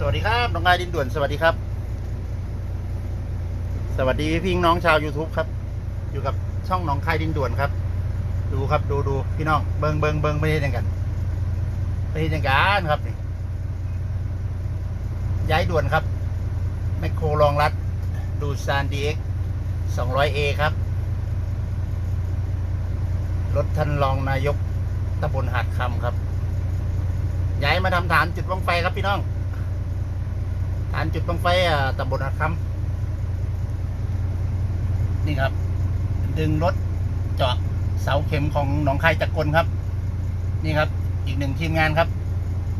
สวัสดีครับน้องนายดินด่วนสวัสดีครับ สวัสดีพี่น้องชาว YouTube ครับ อยู่กับช่องน้องคายดินด่วนครับ ดูครับดูดูพี่น้องเบิงเบิงเบิงไปเฮ็ดหยังกันไปเฮ็ดหยังกันครับนี่ย้ายด่วนครับแมคโครรองรัดดูซานดีเอ็กสองร้อยเอครับ รถท่านรองนายกตำบลหาดคำครับ ย้ายมาทำฐานจุดบังไฟครับพี่น้อง ฐานจุดบังไฟตำบลหาดคำนี่ครับ ดึงรถเจาะเสาเข็มของหนองคายจักรกลครับ นี่ครับ อีกหนึ่งทีมงานครับ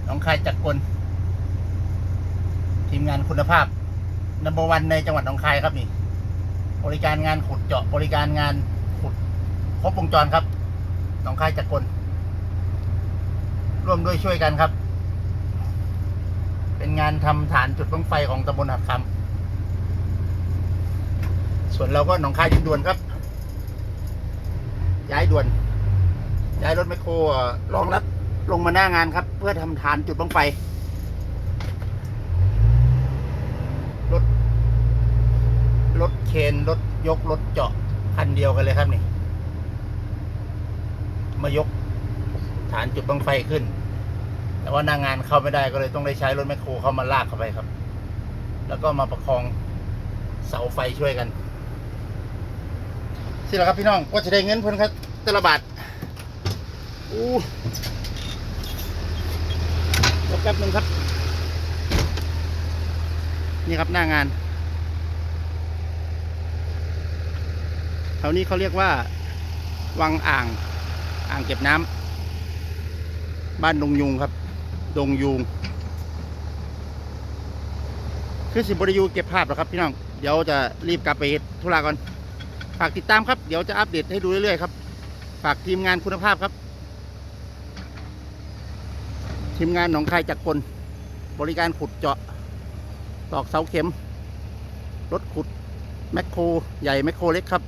หนองคายจักรกลทีมงานคุณภาพนับอร์วันในจังหวัดหนองคายครับนี่ บริการงานขุดเจาะบริการงานขุดครบวงจรครับหนองคายจักรกลร่วมด้วยช่วยกันครับ เป็นงานทำฐานจุดบังไฟของตำบลหักคำส่วนเราก็หนองคายดินด่วนครับ ย้ายด่วน ย้ายรถแมโครเอ่อรองรับลงมาหน้างานครับ เพื่อทำฐานจุดบังไฟ รถ รถเคนรถยกรถเจาะคันเดียวกันเลยครับนี่ มายกฐานจุดบังไฟขึ้น แต่ว่าหนางงานเข้าไม่ได้ก็เลยต้องได้ใช้รถแมคโครเข้ามาลากเข้าไปครับ แล้วก็มาประคองเสาไฟช่วยกันสิแหละครับพี่น้องก็จะได้เงินเพิ่นครับแต่ละบาทอู้ยวแป๊บหนึงครับ นี่ครับหน้างานแถวนี้เขาเรียกว่า วังอ่าง อ่างเก็บน้ำบ้านดงยุงครับ ดงยุงคือสิบริยูเก็บภาพแล้วครับพี่น้อง เดี๋ยวจะรีบกลับไปเฮ็ดธุระก่อน ฝากติดตามครับ เดี๋ยวจะอัปเดตให้ดูเรื่อยๆครับ ฝากทีมงานคุณภาพครับ ทีมงานหนองคายจักรกลบริการขุดเจาะ ตอกเสาเข็ม รถขุด แมคโคร ใหญ่แมคโครเล็กครับ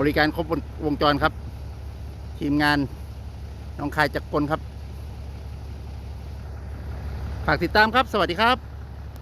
บริการครบวงจรครับ ทีมงานน้องคายจักรกลครับ ฝากติดตามครับ สวัสดีครับ